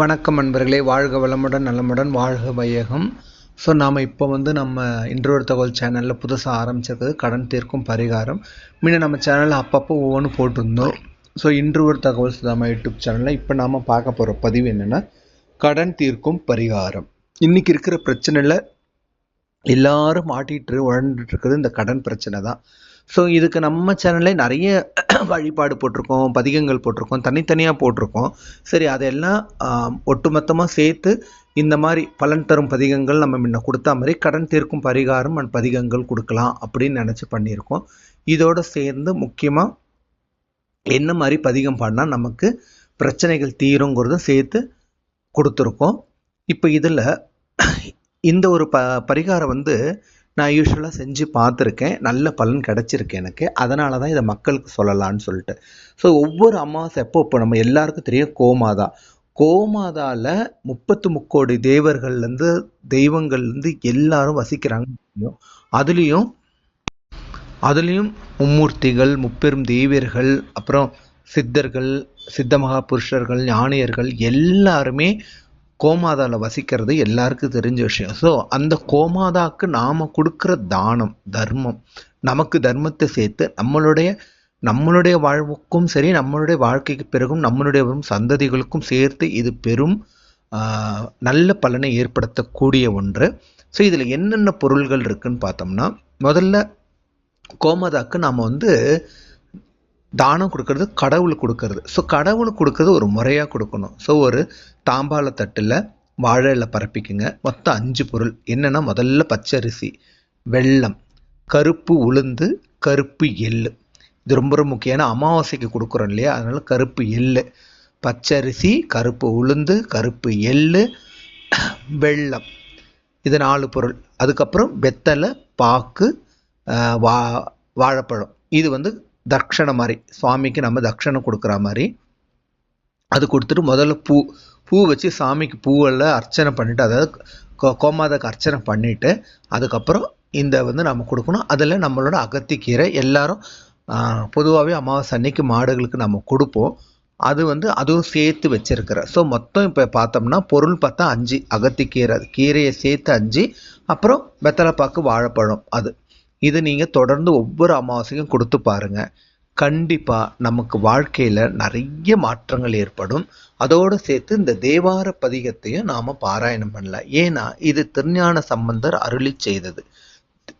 வணக்கம் நண்பர்களே. வாழ்க வளமுடன் நலமுடன் வாழ்க வையகம். ஸோ நாம் இப்போ வந்து நம்ம இன்றொரு தகவல் சேனலில் புதுசாக ஆரம்பிச்சிருக்கிறது கடன் தீர்க்கும் பரிகாரம். முன்ன நம்ம சேனலில் அப்பப்போ ஒவ்வொன்று போட்டிருந்தோம். ஸோ இன்று ஒரு தகவல் சுதாமா யூடியூப் சேனலில் இப்போ நாம் பார்க்க போகிற பதிவு என்னென்னா கடன் தீர்க்கும் பரிகாரம். இன்றைக்கி இருக்கிற பிரச்சனையில் எல்லாரும் மாட்டிட்டு உழந்துட்டு இருக்கிறது இந்த கடன் பிரச்சனை தான். ஸோ இதுக்கு நம்ம சேனல்ல நிறைய வழிபாடு போட்டிருக்கோம் பதிகங்கள் போட்டிருக்கோம் தனித்தனியாக போட்டிருக்கோம். சரி அதெல்லாம் ஒட்டுமொத்தமாக சேர்த்து இந்த மாதிரி பலன் தரும் பதிகங்கள் நம்ம முன்ன கொடுத்தா மாதிரி கடன் தீர்க்கும் பரிகாரம் அண்ட் பதிகங்கள் கொடுக்கலாம் அப்படின்னு நினச்சி பண்ணியிருக்கோம். இதோடு சேர்ந்து முக்கியமாக என்ன மாதிரி பதிகம் பாடினா நமக்கு பிரச்சனைகள் தீருங்கிறதும் சேர்த்து கொடுத்துருக்கோம். இப்போ இதில் இந்த ஒரு ப பரிகாரம் வந்து நான் யூஸ்வலாக செஞ்சு பார்த்துருக்கேன். நல்ல பலன் கிடச்சிருக்கு எனக்கு. அதனால தான் இதை மக்களுக்கு சொல்லலான்னு சொல்லிட்டு. ஸோ ஒவ்வொரு அமாவாசை எப்போ இப்போ நம்ம எல்லாருக்கும் தெரியும் கோமாதா. கோமாதாவில் முப்பத்து முக்கோடி தேவர்கள்லேருந்து தெய்வங்கள்லேருந்து எல்லாரும் வசிக்கிறாங்க அதுலேயும் அதுலேயும் மும்மூர்த்திகள் முப்பெரும் தெய்வர்கள் அப்புறம் சித்தர்கள் சித்த மகா புருஷர்கள் ஞானியர்கள் எல்லாருமே கோமாதாவில் வசிக்கிறது எல்லாருக்கும் தெரிஞ்ச விஷயம். ஸோ அந்த கோமாதாக்கு நாம் கொடுக்குற தானம் தர்மம் நமக்கு தர்மத்தை சேர்த்து நம்மளுடைய நம்மளுடைய வாழ்வுக்கும் சரி நம்மளுடைய வாழ்க்கைக்கு பிறகும் நம்மளுடைய சந்ததிகளுக்கும் சேர்த்து இது பெரும் நல்ல பலனை ஏற்படுத்தக்கூடிய ஒன்று. ஸோ இதில் என்னென்ன பொருள்கள் இருக்குன்னு பார்த்தோம்னா முதல்ல கோமதாக்கு நாம் வந்து தானம் கொடுக்கறது கடவுள் கொடுக்கறது. ஸோ கடவுள் கொடுக்கறது ஒரு முறையாக கொடுக்கணும். ஸோ ஒரு தாம்பால தட்டில் வாழை இலை பரப்பிக்குங்க. மொத்தம் அஞ்சு பொருள். என்னென்னா முதல்ல பச்சரிசி வெள்ளம் கருப்பு உளுந்து கருப்பு எள்ளு. இது ரொம்ப ரொம்ப முக்கியமான அமாவாசைக்கு கொடுக்குறோம் இல்லையா? அதனால் கருப்பு எள்ளு பச்சரிசி கருப்பு உளுந்து கருப்பு எள்ளு வெள்ளம் இது நாலு பொருள். அதுக்கப்புறம் வெத்தலை பாக்கு வா வாழைப்பழம். இது வந்து தட்சணை மாதிரி. சுவாமிக்கு நம்ம தட்சணை கொடுக்குற மாதிரி. அது கொடுத்துட்டு முதல்ல பூ பூ வச்சு சாமிக்கு பூவெல்லாம் அர்ச்சனை பண்ணிவிட்டு அதாவது கோமாதக்கு அர்ச்சனை பண்ணிவிட்டு அதுக்கப்புறம் இந்த வந்து நம்ம கொடுக்கணும். அதில் நம்மளோட அகத்திக்கீரை எல்லாரும் பொதுவாகவே அமாவாசை அன்னைக்கு மாடுகளுக்கு நம்ம கொடுப்போம். அது வந்து அதுவும் சேர்த்து வச்சிருக்கிற. ஸோ மொத்தம் இப்போ பார்த்தோம்னா பொருள் பார்த்தா அஞ்சு அகத்திக்கீரை கீரையை சேர்த்து அஞ்சு அப்புறம் வெத்தலைப்பாக்கு வாழைப்பழம் அது. இது நீங்கள் தொடர்ந்து ஒவ்வொரு அமாவாசைக்கும் கொடுத்து பாருங்கள் கண்டிப்பாக நமக்கு வாழ்க்கையில் நிறைய மாற்றங்கள் ஏற்படும். அதோடு சேர்த்து இந்த தேவார பதிகத்தையும் நாம் பாராயணம் பண்ணலாம். ஏன்னா இது திருஞான சம்பந்தர் அருளி செய்தது.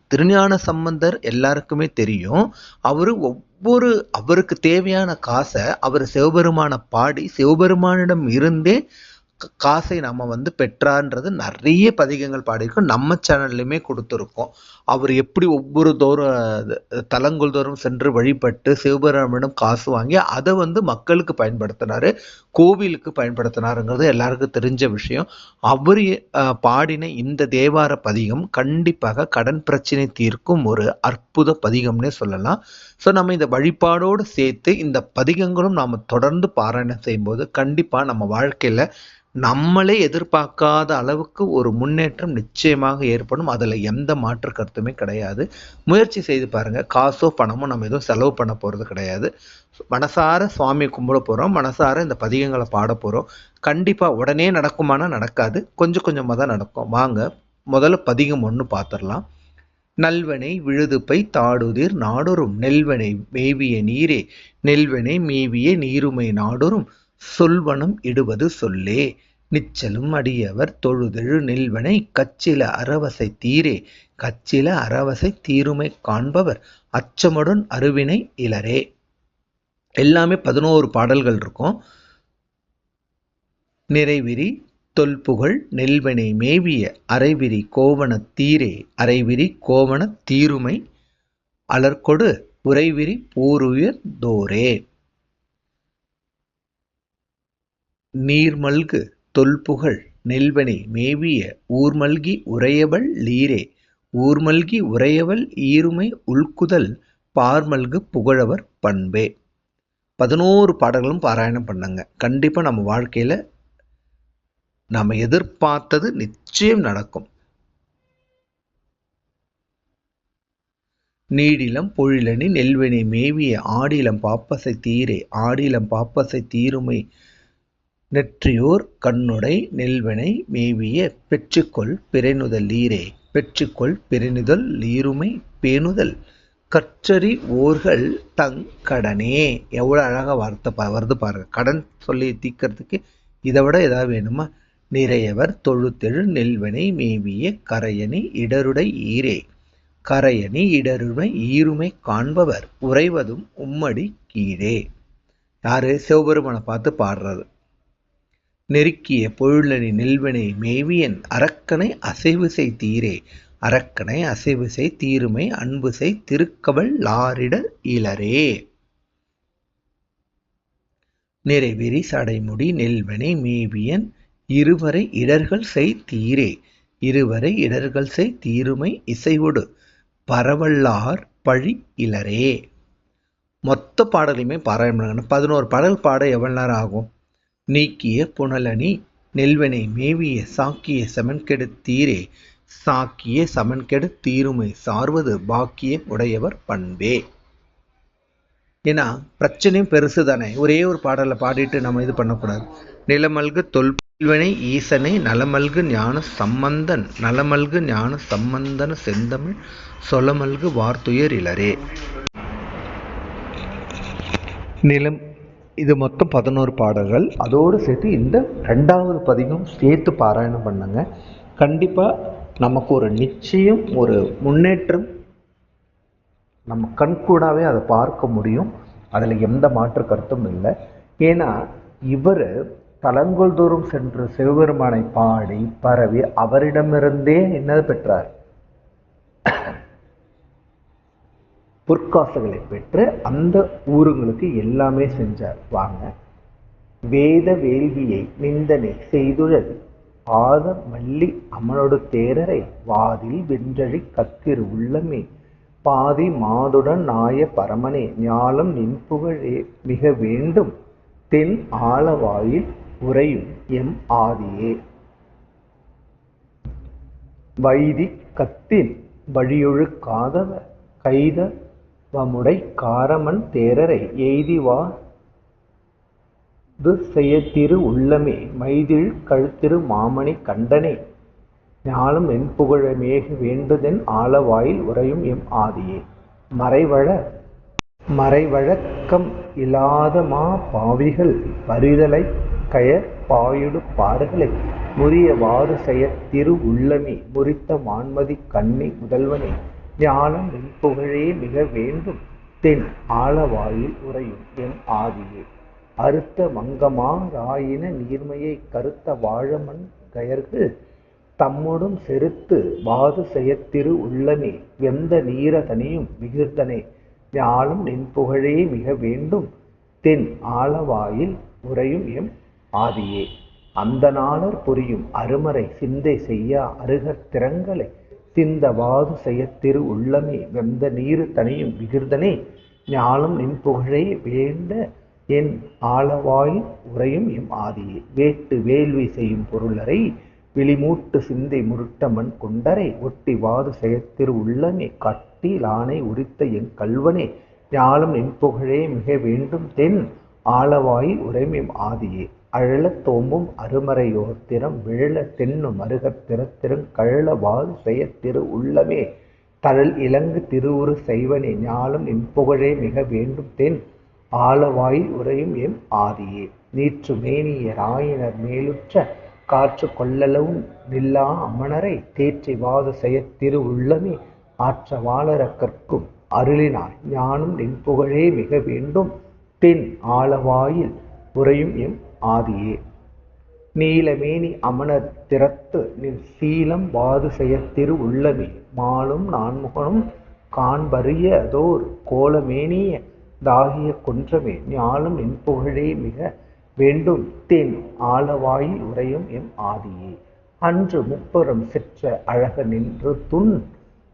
திருஞான சம்பந்தர் எல்லாருக்குமே தெரியும். அவர் ஒவ்வொரு அவருக்கு தேவையான காசை அவர் சிவபெருமானை பாடி சிவபெருமானிடம் இருந்தே காசை நம்ம வந்து பெற்றான்றது நிறைய பதிகங்கள் பாடியிருக்கோம். நம்ம சேனல்லையுமே கொடுத்துருக்கோம். அவர் எப்படி ஒவ்வொரு தோறும் தலங்கள் தோறும் சென்று வழிபட்டு சிவபெருமனிடம் காசு வாங்கி அதை வந்து மக்களுக்கு பயன்படுத்தினாரு. கோவிலுக்கு பயன்படுத்தினாருங்கிறது எல்லாருக்கும் தெரிஞ்ச விஷயம். அவர் பாடின இந்த தேவார பதிகம் கண்டிப்பாக கடன் பிரச்சனை தீர்க்கும் ஒரு அற்புத பதிகம்னே சொல்லலாம். ஸோ நம்ம இந்த வழிபாடோடு சேர்த்து இந்த பதிகங்களும் நாம் தொடர்ந்து பாராயணம் செய்யும்போது கண்டிப்பாக நம்ம வாழ்க்கையில் நம்மளே எதிர்பார்க்காத அளவுக்கு ஒரு முன்னேற்றம் நிச்சயமாக ஏற்படும். அதில் எந்த மாற்று கருத்துமே கிடையாது. முயற்சி செய்து பாருங்கள் காசோ பணமோ நம்ம எதுவும் செலவு பண்ண போகிறது கிடையாது. மனசார சுவாமி கும்பிட போகிறோம் மனசார இந்த பதிகங்களை பாட போகிறோம் கண்டிப்பாக உடனே நடக்குமானா நடக்காது. கொஞ்சம் கொஞ்சமாக தான் நடக்கும். வாங்க முதல்ல பதிகம் ஒன்று பார்த்துடலாம் நல்வனை விழுதுப்பை தாடுதிர் நாடொரும். நெல்வனை மேவிய நீரே. நெல்வனை மேவிய நீருமை நாடொரும். சொல்வனம் இடுவது சொல்லே. நிச்சலும் அடியவர் தொழுதெழு நெல்வனை. கச்சில அறவசை தீரே. கச்சில அறவசை தீருமை காண்பவர். அச்சமுடன் அருவினை இளரே. எல்லாமே பதினோரு பாடல்கள் இருக்கும். நிறைவிரி தொல்புகழ் நெல்வனை மேவிய அரைவிரி கோவண தீரே அரைவிரி கோவண தீருமை அலர்கொடு உறைவிரி பூருயர் தோரே. நீர்மல்கு தொல்புகழ் நெல்வனை மேவிய ஊர்மல்கி உறையவள் லீரே. ஊர்மல்கி உறையவள் ஈருமை உள்குதல் பார்மல்கு புகழவர் பண்பே. பதினோரு பாடல்களும் பாராயணம் பண்ணாங்க. கண்டிப்பாக நம்ம வாழ்க்கையில் நம்ம எதிர்பார்த்தது நிச்சயம் நடக்கும். நீடிலம் பொழிலணி நெல்வினை மேவிய ஆடிலம் பாப்பசை தீரே ஆடிலம் பாப்பசை தீருமை நெற்றியோர் கண்ணுடை நெல்வினை மேவிய பெற்றுக்கொள் பிறனுதல் லீரே பெற்றுக்கொள் பிறைநுதல் லீருமை பேணுதல். கற்றறி ஓர்கள் தங் கடனே. எவ்வளோ அழகாக வார்த்தை பா வருது பாருங்க. கடன் சொல்லி தீர்க்கறதுக்கு இதை விட ஏதாவது வேணுமா? நிறையவர் தொழுத்தெழு நெல்வனை மேவிய கரையணி இடருடை ஈரே. கரையணி இடருமை ஈருமை காண்பவர் உறைவதும் உம்மடி கீழே. யாரு? சிவபெருமனை பார்த்து பாடுறது. நெருக்கிய பொருளணி நெல்வினை மேவியன் அரக்கனை அசைவு செய் தீரே அரக்கனை அசைவிசை தீருமை அன்புசை திருக்கவல் லாரிட இளரே. நிறைவெறி சடைமுடி நெல்வனை மேவியன் இருவரை இடர்கள் செய் தீரே. இருவரை இடர்கள் செய் தீருமை இசைவொடு பரவல்லார் பழி இளரே. மொத்த பாடலையுமே பாராயணம் பதினோரு பாடல் பாட எவ்வளவு நேரம் ஆகும்? நீக்கிய புனலணி நெல்வனை மேவிய சாக்கிய சமன்கெடு தீரே. சாக்கிய சமன்கெடு தீருமை சார்வது பாக்கிய உடையவர் பண்பே. ஏன்னா பிரச்சனையும் பெருசு தானே. ஒரே ஒரு பாடலை பாடிட்டு நம்ம இது பண்ணக்கூடாது. நிலமல்கு தொல்வினை ஈசனை நலமல்கு ஞான சம்பந்தன் நலமல்கு ஞான சம்பந்தன செந்தமிழ் சொலமல்கு வார்த்துயர் இளரே. நிலம் இது மொத்தம் பதினோரு பாடல்கள். அதோடு சேர்த்து இந்த ரெண்டாவது பதிவும் சேர்த்து பாராயணம் பண்ணுங்க. கண்டிப்பாக நமக்கு ஒரு நிச்சயம் ஒரு முன்னேற்றம். நம்ம கண்கூடாவே அதை பார்க்க முடியும். அதில் எந்த மாற்று கருத்தும் இல்லை. ஏன்னா இவர் தலங்கள் தோறும் சென்று சிவபெருமானை பாடி பரவி அவரிடமிருந்தே என்ன பெற்றார்? பொற்காசுகளை பெற்று அந்த ஊருங்களுக்கு எல்லாமே செஞ்சார். வாங்க. வேத வேள்வியை நிந்தனை செய்துழல். பாத மல்லி அமனோடு தேரரை வாதில் வென்றழி கத்திரு உள்ளமே. பாதி மாதுடன் நாய பரமனே ஞாலம் நின்புகழே மிக வேண்டும். தென் ஆளவாயில் உறையும் எம் ஆதியே. வைதி கத்தின் வழியொழுக்காதவ கைத வமுடை காரமன் தேரரை எய்திவா து செய்யத்திரு உள்ளமே மைதில் கழுத்திரு மாமணி கண்டனே. ஞாலம் என் மேக வேண்டுதென் ஆளவாயில் உறையும் எம் ஆதியே. மறைவழ மறைவழக்கம் இல்லாத மா பாவிகள் பரிதலை கயற் பாயுடு பாறுகளை முறிய வாறு செய்ய திரு உள்ளமே முறித்த மான்மதி கண்ணி முதல்வனே. ஞானம் என் புகழே மிக வேண்டும் தென் ஆழவாயில் உறையும் என் ஆதியே. அறுத்த மங்கமா ராயின நீர்மையை கருத்த வாழமண் கயர்கள் தம்முடும் செருத்து வாது செயத்திரு உள்ளமே. வெந்த நீரதனையும் மிகுர்தனே ஞாலும் நின் புகழே மிக வேண்டும். தென் ஆளவாயில் உறையும் எம் ஆதியே. அந்த நாளர் புரியும் அருமறை சிந்தை செய்யா அருகத் திறங்களை சிந்தவாது செயத்திரு உள்ளமே. வெந்த நீரு தனியும் விகிர்தனே ஞானம் நின் புகழே வேண்ட என் ஆளவாய் உறையும் எம் ஆதியே வேட்டு வேள்வி செய்யும் பொருளரை விழிமூட்டு சிந்தை முருட்டமண் கொண்டரை ஒட்டி வாது செயத்திரு உள்ளமே. கட்டி லானை உரித்த என் கல்வனே ஞானம் என் புகழே மிக வேண்டும் தென். ஆளவாய் உரைமிம் ஆதியே. அழலத் தோம்பும் அருமறையோத்திரம் விழல தென்னும் அருகத் திறத்திறங் கழல வாது செயத்திரு உள்ளமே. தழல் இலங்கு திருவுரு செய்வனே ஞாலம் என் புகழே மிக வேண்டும் தென். ஆளவாயில் உறையும் எம் ஆதியே. நீற்று மேனிய ராயினர் மேலுற்ற காற்று கொள்ளளவும் நில்லா அமணரை தேற்றி வாத செயத்திரு உள்ளமே. ஆற்ற வாழற கற்கும் அருளினாய் ஞானம் நின் புகழே மிக வேண்டும். தென் ஆளவாயில் உறையும் எம் ஆதியே. நீலமேனி அமணர் திறத்து நின் சீலம் வாது செயத்திரு உள்ளமே. மாலும் நான்முகனும் காண்பறியதோர் கோலமேனிய தாகிய கொன்றமே ஞாலும் என் புகழே மிக வேண்டும். தேன் ஆளவாயில் உரையும் எம் ஆதியே. அன்று முப்புறம் செற்ற அழக நின்று துன்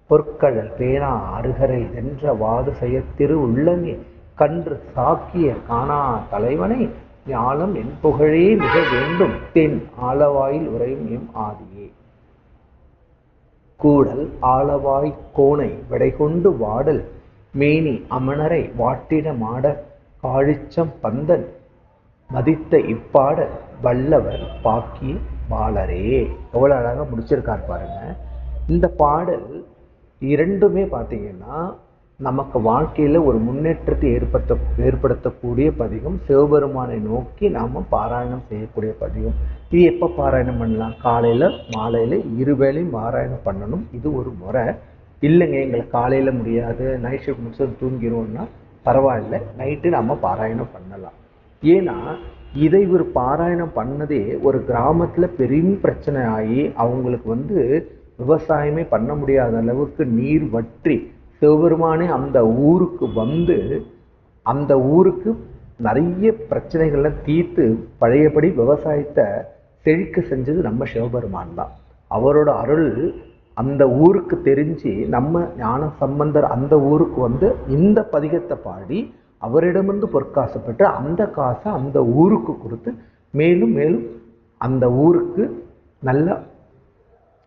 பொற்கழல் பேனா அருகரை வென்ற வாது செயத்திரு உள்ளமே கன்று சாக்கிய காணா தலைவனை ஞானம் என் புகழே மிக வேண்டும். தென் ஆளவாயில் உறையும் எம் ஆதியே. கூடல் ஆளவாய் கோணை விடைகொண்டு வாடல் மேனி அமணரை வாட்டிட மாட காழிச்சம் பந்தன் மதித்த இப்பாட வல்லவர் பாக்கிய பாலரே எவ்வளோ அழகாக முடிச்சிருக்கார் பாருங்க. இந்த பாடல் இரண்டுமே பார்த்தீங்கன்னா நமக்கு வாழ்க்கையில் ஒரு முன்னேற்றத்தை ஏற்படுத்த ஏற்படுத்தக்கூடிய பதிகம். சிவபெருமானை நோக்கி நாம் பாராயணம் செய்யக்கூடிய பதிகம். இது எப்போ பாராயணம் பண்ணலாம்? காலையில் மாலையில் இருவேளையும் பாராயணம் பண்ணணும். இது ஒரு முறை. இல்லைங்க எங்களை காலையில் முடியாது. நைட் ஷிஃப்ட் முடிச்சு தூங்கிடுவோம்னா பரவாயில்ல. நைட்டு நம்ம பாராயணம் பண்ணலாம். ஏன்னா இதை இவர் பாராயணம் பண்ணதே ஒரு கிராமத்தில் பெரும் பிரச்சனை ஆகி அவங்களுக்கு வந்து விவசாயமே பண்ண முடியாத அளவுக்கு நீர் வற்றி சிவபெருமானே அந்த ஊருக்கு வந்து அந்த ஊருக்கு நிறைய பிரச்சனைகளை தீர்த்து பழையபடி விவசாயத்தை செழிக்க செஞ்சது நம்ம சிவபெருமான் தான். அவரோட அருள் அந்த ஊருக்கு தெரிஞ்சு நம்ம ஞான சம்பந்தர் அந்த ஊருக்கு வந்து இந்த பதிகத்தை பாடி அவரிடமிருந்து பொற்காசு பெற்று அந்த காசை அந்த ஊருக்கு கொடுத்து மேலும் மேலும் அந்த ஊருக்கு நல்ல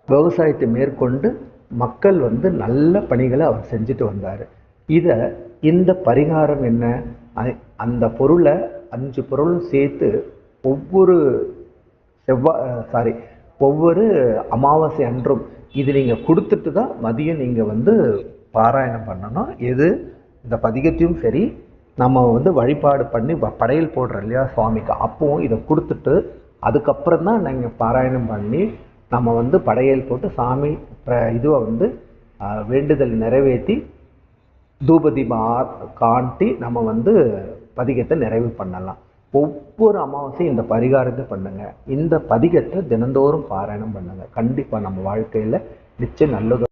விவசாயத்தை மேற்கொண்டு மக்கள் வந்து நல்ல பணிகளை அவர் செஞ்சுட்டு வந்தார். இதை இந்த பரிகாரம் என்ன? அ- அந்த பொருளை அஞ்சு பொருளும் சேர்த்து ஒவ்வொரு செவ்வாய் சாரி ஒவ்வொரு அமாவாசை அன்றும் இது நீங்கள் கொடுத்துட்டு தான் மதியம் நீங்கள் வந்து பாராயணம் பண்ணணும். எது? இந்த பதிகத்தையும் சரி நம்ம வந்து வழிபாடு பண்ணி படையல் போடுறோம் இல்லையா சுவாமிக்கு. அப்பவும் இதை கொடுத்துட்டு அதுக்கப்புறம் தான் நீங்கள் பாராயணம் பண்ணி நம்ம வந்து படையல் போட்டு சாமி இதுவை வந்து வேண்டுதல் நிறைவேற்றி தூபதீபம் ஆ- காட்டி நம்ம வந்து பதிகத்தை நிறைவு பண்ணலாம். ஒவ்வொரு அமாவாசையும் இந்த பரிகாரத்தை பண்ணுங்க. இந்த பதிகத்தை தினந்தோறும் பாராயணம் பண்ணுங்க. கண்டிப்பா நம்ம வாழ்க்கையில நிச்சயம் நல்லது